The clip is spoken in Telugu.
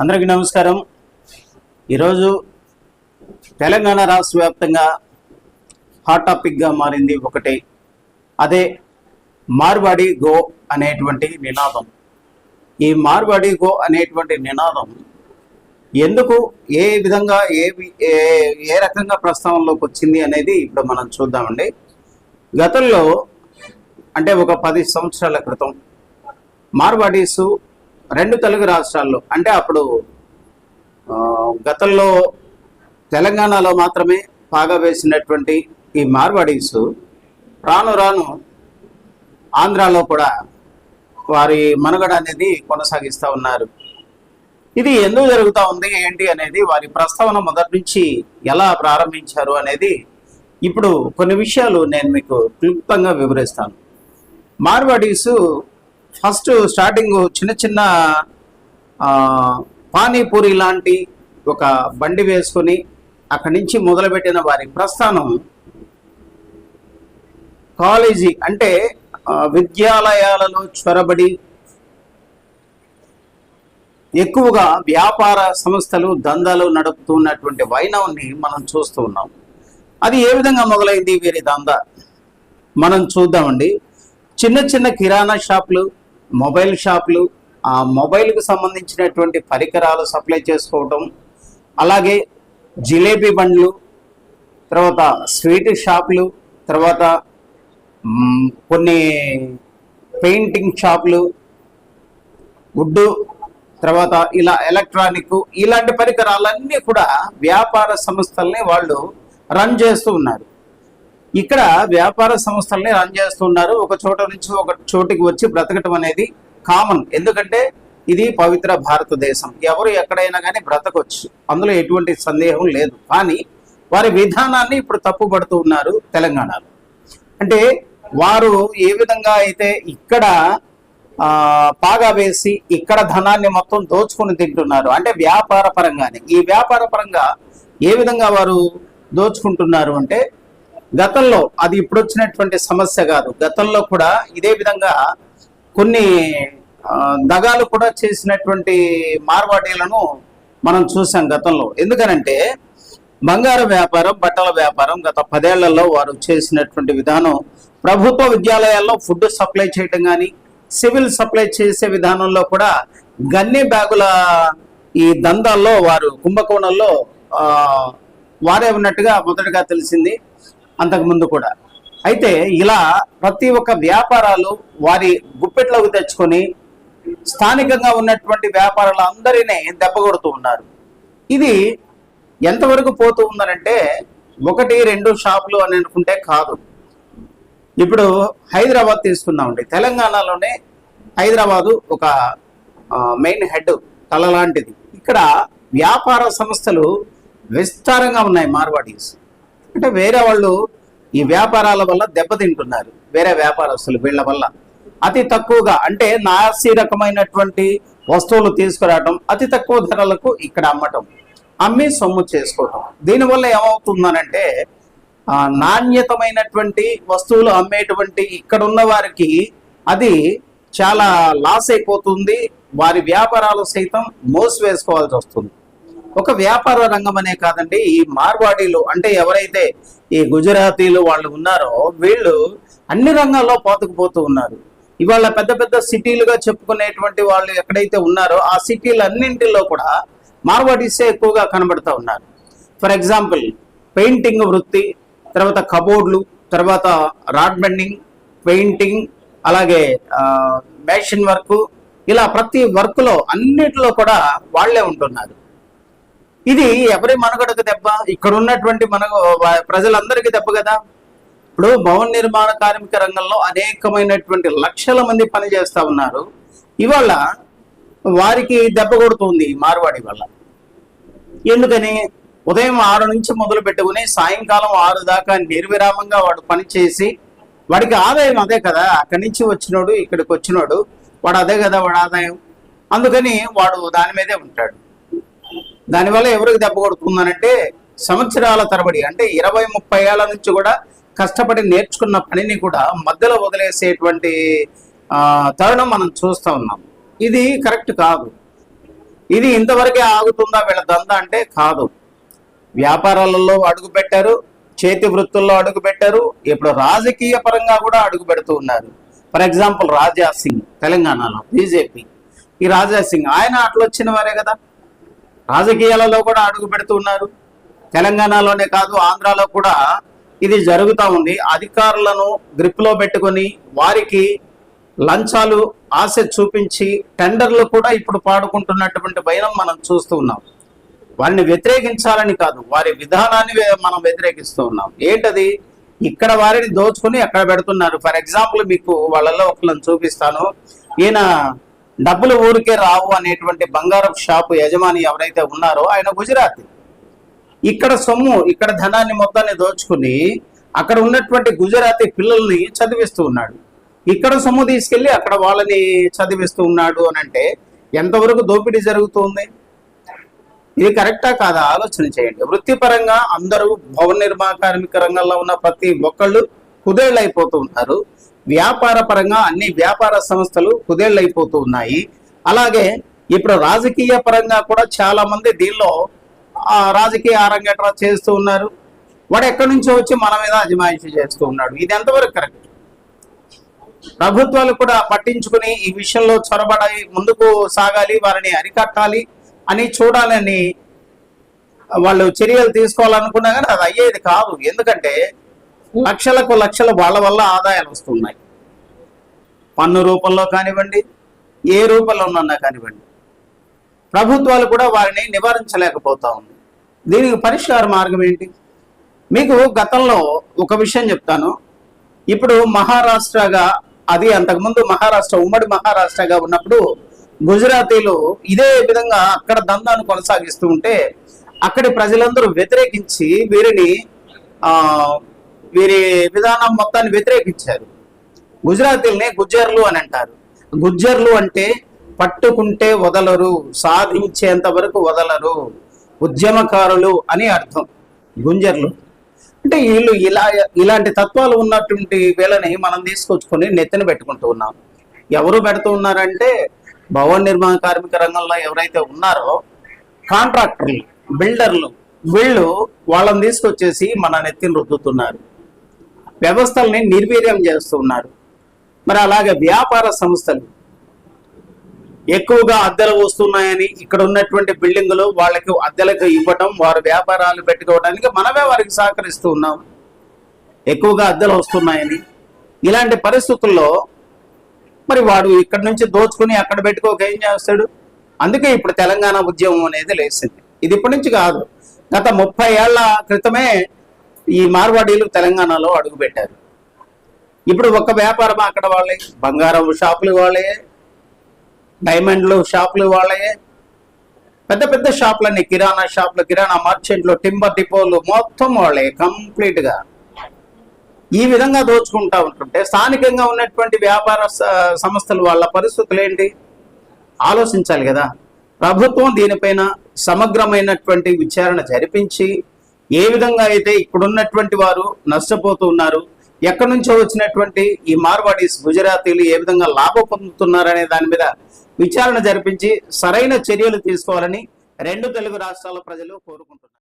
అందరికీ నమస్కారం. ఈరోజు తెలంగాణ రాష్ట్ర వ్యాప్తంగా హాట్ టాపిక్గా మారింది ఒకటి. అదే మార్వాడి గో అనేటువంటి నినాదం. ఈ మార్వాడి గో అనేటువంటి నినాదం ఎందుకు ఏ విధంగా ఏ ఏ ఏ రకంగా ప్రస్తావనలోకి వచ్చింది అనేది ఇప్పుడు మనం చూద్దామండి. గతంలో అంటే ఒక పది సంవత్సరాల క్రితం మార్వాడీసు రెండు తెలుగు రాష్ట్రాల్లో అంటే అప్పుడు గతంలో తెలంగాణలో మాత్రమే పాగా వేసినటువంటి ఈ మార్వాడీసు రాను రాను ఆంధ్రాలో కూడా వారి మనుగడ అనేది కొనసాగిస్తూ ఉన్నారు. ఇది ఎందుకు జరుగుతూ ఉంది ఏంటి అనేది వారి ప్రస్తావన మొదటి నుంచి ఎలా ప్రారంభించారు అనేది ఇప్పుడు కొన్ని విషయాలు నేను మీకు క్లుప్తంగా వివరిస్తాను. మార్వాడీసు ఫస్ట్ స్టార్టింగ్ చిన్న చిన్న పానీపూరి లాంటి ఒక బండి వేసుకొని అక్కడి నుంచి మొదలుపెట్టిన వారి ప్రస్థానం కాలేజీ అంటే విద్యాలయాలలో చొరబడి ఎక్కువగా వ్యాపార సంస్థలు దందాలు నడుపుతున్నటువంటి వైనవుని మనం చూస్తూ ఉన్నాం. అది ఏ విధంగా మొదలైంది వీరి దందా? మనం చూద్దామండి. చిన్న చిన్న కిరాణా షాపులు మొబైల్ షాపులు ఆ మొబైల్కు సంబంధించినటువంటి పరికరాలు సప్లై చేసుకోవటం అలాగే జిలేబీ బండ్లు తర్వాత స్వీట్ షాపులు తర్వాత కొన్ని పెయింటింగ్ షాపులు వుడ్ తర్వాత ఇలా ఎలక్ట్రానిక్ ఇలాంటి పరికరాలన్నీ కూడా వ్యాపార సంస్థల్ని వాళ్ళు రన్ చేస్తూ ఉన్నారు. ఇక్కడ వ్యాపార సంస్థల్ని రన్ చేస్తున్నారు. ఒక చోట నుంచి ఒక చోటికి వచ్చి బ్రతకటం అనేది కామన్ ఎందుకంటే ఇది పవిత్ర భారతదేశం. ఎవరు ఎక్కడైనా కానీ బ్రతకొచ్చు. అందులో ఎటువంటి సందేహం లేదు. కానీ వారి విధానాన్ని ఇప్పుడు తప్పుపడుతూ ఉన్నారు తెలంగాణలో. అంటే వారు ఏ విధంగా అయితే ఇక్కడ పాగా వేసి ఇక్కడ ధనాన్ని మొత్తం దోచుకుని తింటున్నారు. అంటే వ్యాపార పరంగానే. ఈ వ్యాపార పరంగా ఏ విధంగా వారు దోచుకుంటున్నారు అంటే గతంలో అది ఇప్పుడు వచ్చినటువంటి సమస్య కాదు. గతంలో కూడా ఇదే విధంగా కొన్ని దగాలు కూడా చేసినటువంటి మార్వాడీలను మనం చూసాం గతంలో. ఎందుకనంటే బంగారు వ్యాపారం బట్టల వ్యాపారం గత పదేళ్ళలో వారు చేసినటువంటి విధానం ప్రభుత్వ విద్యాలయాల్లో ఫుడ్ సప్లై చేయడం కానీ సివిల్ సప్లై చేసే విధానంలో కూడా గన్ని బ్యాగుల ఈ దందాల్లో వారు కుంభకోణంలో వారే ఉన్నట్టుగా మొదటగా తెలిసింది. అంతకుముందు కూడా. అయితే ఇలా ప్రతి ఒక్క వ్యాపారాలు వారి గుప్పెట్లోకి తెచ్చుకొని స్థానికంగా ఉన్నటువంటి వ్యాపారాలు అందరినీ దెబ్బకొడుతూ ఉన్నారు. ఇది ఎంతవరకు పోతూ ఉందనంటే ఒకటి రెండు షాపులు అని అనుకుంటే కాదు. ఇప్పుడు హైదరాబాద్ తీసుకున్నామండి తెలంగాణలోనే హైదరాబాదు ఒక మెయిన్ హెడ్ తల లాంటిది. ఇక్కడ వ్యాపార సంస్థలు విస్తారంగా ఉన్నాయి మార్వాడీస్. అంటే వేరే వాళ్ళు ఈ వ్యాపారాల వల్ల దెబ్బతింటున్నారు. వేరే వ్యాపారస్తులు వీళ్ళ వల్ల. అతి తక్కువగా అంటే నాసి రకమైనటువంటి వస్తువులు తీసుకురావటం అతి తక్కువ ధరలకు ఇక్కడ అమ్మటం అమ్మి సొమ్ము చేసుకోవటం. దీనివల్ల ఏమవుతుందనంటే నాణ్యతమైనటువంటి వస్తువులు అమ్మేటువంటి ఇక్కడ ఉన్న వారికి అది చాలా లాస్ అయిపోతుంది. వారి వ్యాపారాలు సైతం మోసివేసుకోవాల్సి వస్తుంది. ఒక వ్యాపార రంగం అనే కాదండి ఈ మార్వాడీలు. అంటే ఎవరైతే ఈ గుజరాతీలు వాళ్ళు ఉన్నారో వీళ్ళు అన్ని రంగాల్లో పోతుకుపోతూ ఉన్నారు. ఇవాళ పెద్ద పెద్ద సిటీలుగా చెప్పుకునేటువంటి వాళ్ళు ఎక్కడైతే ఉన్నారో ఆ సిటీలు అన్నింటిలో కూడా మార్వాడీసే ఎక్కువగా కనబడుతూ ఉన్నారు. ఫర్ ఎగ్జాంపుల్ పెయింటింగ్ వృత్తి తర్వాత కబోర్డ్లు తర్వాత రాడ్ బెండింగ్ పెయింటింగ్ అలాగే మేషన్ వర్క్ ఇలా ప్రతి వర్క్లో అన్నిటిలో కూడా వాళ్ళే ఉంటున్నారు. ఇది ఎవరి మనుగడకు దెబ్బ? ఇక్కడ ఉన్నటువంటి మన ప్రజలందరికీ దెబ్బ కదా? ఇప్పుడు భవన నిర్మాణ కార్మిక రంగంలో అనేకమైనటువంటి లక్షల మంది పనిచేస్తూ ఉన్నారు. ఇవాళ వారికి దెబ్బ కొడుతుంది మార్వాడి వల్ల. ఎందుకని? ఉదయం ఆరు నుంచి మొదలు పెట్టుకుని సాయంకాలం ఆరు దాకా నిర్విరామంగా వాడు పనిచేసి వాడికి ఆదాయం అదే కదా? అక్కడి నుంచి వచ్చినోడు ఇక్కడికి వచ్చినోడు వాడు అదే కదా వాడు ఆదాయం? అందుకని వాడు దాని మీదే ఉంటాడు. దానివల్ల ఎవరికి దెబ్బ కొడుతుందనంటే సంవత్సరాల తరబడి అంటే ఇరవై ముప్పై ఏళ్ళ నుంచి కూడా కష్టపడి నేర్చుకున్న పనిని కూడా మధ్యలో వదిలేసేటువంటి తరుణం మనం చూస్తూ ఉన్నాం. ఇది కరెక్ట్ కాదు. ఇది ఇంతవరకే ఆగుతుందా వీళ్ళ దందా అంటే కాదు. వ్యాపారాలలో అడుగు పెట్టారు చేతి వృత్తుల్లో అడుగు పెట్టారు ఇప్పుడు రాజకీయ పరంగా కూడా అడుగు పెడుతూ ఉన్నారు. ఫర్ ఎగ్జాంపుల్ రాజా సింగ్ తెలంగాణలో బీజేపీ. ఈ రాజా సింగ్ ఆయన అట్లొచ్చిన వారే కదా. రాజకీయాలలో కూడా అడుగు పెడుతూ ఉన్నారు. తెలంగాణలోనే కాదు ఆంధ్రాలో కూడా ఇది జరుగుతూ ఉంది. అధికారులను గ్రిప్లో పెట్టుకొని వారికి లంచాలు ఆశ చూపించి టెండర్లు కూడా ఇప్పుడు పాడుకుంటున్నటువంటి భయం మనం చూస్తూ ఉన్నాం. వారిని వ్యతిరేకించాలని కాదు వారి విధానాన్ని మనం వ్యతిరేకిస్తూ ఉన్నాం. ఏంటది? ఇక్కడ వారిని దోచుకుని అక్కడ పెడుతున్నారు. ఫర్ ఎగ్జాంపుల్ మీకు వాళ్ళలో ఒకళ్ళని చూపిస్తాను. ఈయన డబ్బులు ఊరికే రావు అనేటువంటి బంగారం షాపు యజమాని ఎవరైతే ఉన్నారో ఆయన గుజరాతీ. ఇక్కడ సొమ్ము ఇక్కడ ధనాన్ని మొత్తాన్ని దోచుకుని అక్కడ ఉన్నటువంటి గుజరాతీ పిల్లల్ని చదివిస్తూ ఉన్నాడు. ఇక్కడ సొమ్ము తీసుకెళ్ళి అక్కడ వాళ్ళని చదివిస్తూ ఉన్నాడు అని అంటే ఎంతవరకు దోపిడీ జరుగుతుంది? ఇది కరెక్టా కాదా? ఆలోచన చేయండి. వృత్తిపరంగా అందరూ భవన నిర్మాణ కార్మిక రంగంలో ఉన్న ప్రతి ఒక్కళ్ళు కుదేళ్ళు అయిపోతూ ఉన్నారు. వ్యాపార పరంగా అన్ని వ్యాపార సంస్థలు కుదేళ్ళైపోతూ ఉన్నాయి. అలాగే ఇప్పుడు రాజకీయ పరంగా కూడా చాలా మంది దీనిలో రాజకీయ అరంగేట్రా చేస్తూ ఉన్నారు. వాడు ఎక్కడి నుంచో వచ్చి మన మీద అజమాయిషీ చేస్తూ ఉన్నాడు. ఇది ఎంతవరకు కరెక్ట్? ప్రభుత్వాలు కూడా పట్టించుకుని ఈ విషయంలో చొరబడాలి ముందుకు సాగాలి వారిని అరికట్టాలి అని చూడాలని వాళ్ళు చర్యలు తీసుకోవాలనుకున్నా కానీ అది అయ్యేది కాదు. ఎందుకంటే లక్షలకు లక్షలు వాళ్ళ వల్ల ఆదాయాలు వస్తున్నాయి. పన్ను రూపంలో కానివ్వండి ఏ రూపంలో ఉన్నా కానివ్వండి. ప్రభుత్వాలు కూడా వారిని నివారించలేకపోతా ఉంది. దీనికి పరిష్కార మార్గం ఏంటి? మీకు గతంలో ఒక విషయం చెప్తాను. ఇప్పుడు మహారాష్ట్రగా అది అంతకుముందు మహారాష్ట్ర ఉమ్మడి మహారాష్ట్రగా ఉన్నప్పుడు గుజరాతీలు ఇదే విధంగా అక్కడ దందాను కొనసాగిస్తూ ఉంటే అక్కడి ప్రజలందరూ వ్యతిరేకించి వీరిని వీరి విధానం మొత్తాన్ని వ్యతిరేకించారు. గుజరాతీల్ని గుజ్జర్లు అని అంటారు. గుజ్జర్లు అంటే పట్టుకుంటే వదలరు సాధించేంత వరకు వదలరు ఉద్యమకారులు అని అర్థం. గుంజర్లు అంటే వీళ్ళు ఇలా ఇలాంటి తత్వాలు ఉన్నటువంటి వీళ్ళని మనం తీసుకొచ్చుకొని నెత్తిన పెట్టుకుంటూ ఉన్నాం. ఎవరు పెడుతూ ఉన్నారంటే భవన నిర్మాణ కార్మిక రంగంలో ఎవరైతే ఉన్నారో కాంట్రాక్టర్లు బిల్డర్లు వీళ్ళు వాళ్ళని తీసుకొచ్చేసి మన నెత్తిని రుద్దుతున్నారు. వ్యవస్థల్ని నిర్వీర్యం చేస్తున్నారు మరి అలాగే వ్యాపార సంస్థలు ఎక్కువగా అద్దెలు వస్తున్నాయని ఇక్కడ ఉన్నటువంటి బిల్డింగులు వాళ్ళకి అద్దెలకు ఇవ్వటం వారు వ్యాపారాలు పెట్టుకోవడానికి మనమే వారికి సహకరిస్తూ ఉన్నాం. ఎక్కువగా అద్దెలు వస్తున్నాయని. ఇలాంటి పరిస్థితుల్లో మరి వాడు ఇక్కడ నుంచి దోచుకుని అక్కడ పెట్టుకోక ఏం చేస్తాడు? అందుకే ఇప్పుడు తెలంగాణ ఉద్యమం అనేది లేచింది. ఇది ఇప్పటి నుంచి కాదు. గత ముప్పై ఏళ్ళ క్రితమే ఈ మార్వాడీలు తెలంగాణలో అడుగుపెట్టారు. ఇప్పుడు ఒక్క వ్యాపారం అక్కడ వాళ్ళే? బంగారం షాపులు వాళ్ళే డైమండ్లు షాపులు వాళ్ళే. పెద్ద పెద్ద షాపులన్నీ కిరాణా షాపులు కిరాణా మర్చెంట్లు టింబర్ డిపోలు మొత్తం వాళ్ళే కంప్లీట్గా. ఈ విధంగా దోచుకుంటా ఉంటుంటే స్థానికంగా ఉన్నటువంటి వ్యాపార సంస్థలు వాళ్ళ పరిస్థితులు ఏంటి? ఆలోచించాలి కదా. ప్రభుత్వం దీనిపైన సమగ్రమైనటువంటి విచారణ జరిపించి ఏ విధంగా అయితే ఇప్పుడున్నటువంటి వారు నష్టపోతూ ఉన్నారు ఎక్కడి నుంచో వచ్చినటువంటి ఈ మార్వాడీస్ గుజరాతీలు ఏ విధంగా లాభం పొందుతున్నారనే దాని మీద విచారణ జరిపించి సరైన చర్యలు తీసుకోవాలని రెండు తెలుగు రాష్ట్రాల ప్రజలు కోరుకుంటున్నారు.